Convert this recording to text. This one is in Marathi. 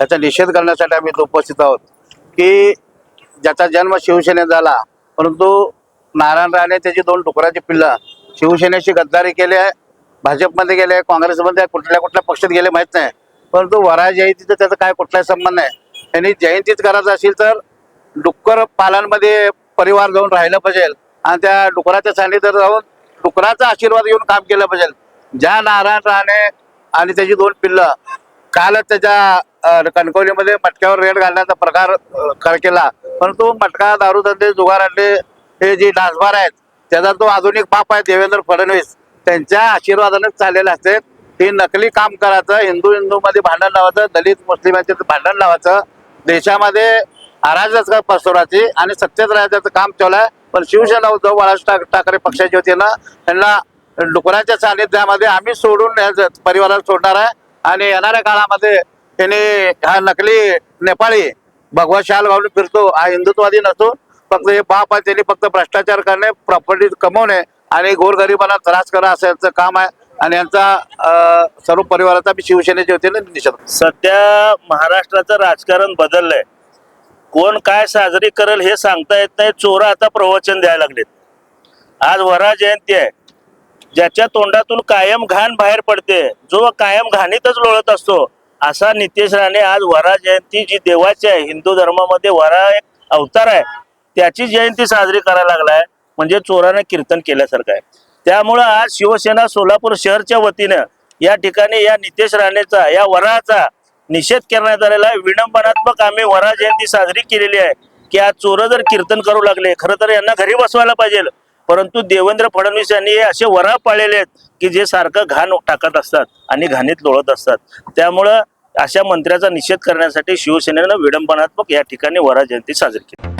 त्याचा निषेध करण्यासाठी आम्ही उपस्थित आहोत. की ज्याचा जन्म शिवसेनेत झाला परंतु नारायण राणे त्याची दोन डुकराची पिल्लं शिवसेनेशी गद्दारी केली आहे भाजपमध्ये गेले काँग्रेसमध्ये कुठल्या कुठल्या पक्षात गेले माहीत नाही. परंतु वरा जयंतीचं त्याचा काय कुठलाही संबंध नाही. त्यांनी जयंतीच करायचं असेल तर डुक्कर पालनमध्ये परिवार जाऊन राहिलं पाहिजे आणि त्या डुकराच्या सान्निध्यात जाऊन डुकराचा आशीर्वाद घेऊन काम केलं पाहिजे. ज्या नारायण राणे आणि त्याची दोन पिल्लं कालच त्याच्या कणकवलीमध्ये मटक्यावर रेड घालण्याचा प्रकार केला. परंतु मटका दारूधंदे जुगारातले हे जे डासबार आहेत त्याचा तो आधुनिक बाप आहे देवेंद्र फडणवीस. त्यांच्या आशीर्वादानेच चाललेले असते. हे नकली काम करायचं हिंदू हिंदू मध्ये भांडण लावायचं दलित मुस्लिम यांच्यात भांडण लावायचं देशामध्ये अराजकता पसरवायची आणि सत्तेत राहायचं काम चालू आहे. पण शिवसेना उद्धव बाळासाहेब ठाकरे पक्षाच्या वतीनं त्यांना डुकराच्या सानिध्यामध्ये आम्ही सोडून परिवाराला सोडणार आहे. आणि येणाऱ्या काळामध्ये त्याने हा नकली नेपाळी भगवा शाल घालून फिरतो. हा हिंदुत्ववादी नसतो. फक्त हे बाप आहे त्यांनी फक्त भ्रष्टाचार करणे प्रॉपर्टी कमवणे आणि गोरगरिबांना त्रास करा असं यांचं काम आहे. आणि यांचा सर्व परिवाराचा मी शिवसेनेच्या वतीने निषेध. सध्या महाराष्ट्राचं राजकारण बदललंय. कोण काय साजरी करेल हे सांगता येत नाही. चोर आता प्रवचन द्यायला लागलेत. आज वरा जयंती आहे. ज्याच्या तोंडातून कायम घाण बाहेर पडते. जो कायम घाणीतच लोळत असतो. असा नितेश राणे आज वरा जयंती जी देवाची आहे हिंदू धर्मामध्ये वरा एक अवतार आहे त्याची जयंती साजरी करायला लागलाय म्हणजे चोराने कीर्तन केल्यासारखं आहे. त्यामुळं आज शिवसेना सोलापूर शहरच्या वतीनं या ठिकाणी या नितेश राणेचा या वराचा निषेध करण्यात आलेला आहे. विडंबनात्मक आम्ही वरा जयंती साजरी केलेली आहे की आज चोर जर कीर्तन करू लागले खरं तर यांना घरी बसवायला पाहिजे. परंतु देवेंद्र फडणवीस यांनी हे असे वरा पाळलेले आहेत की जे सारखं घाण टाकत असतात आणि घाणीत लोळत असतात. त्यामुळं अशा मंत्र्याचा निषेध करण्यासाठी शिवसेनेनं विडंबनात्मक या ठिकाणी वरा जयंती साजरी केली.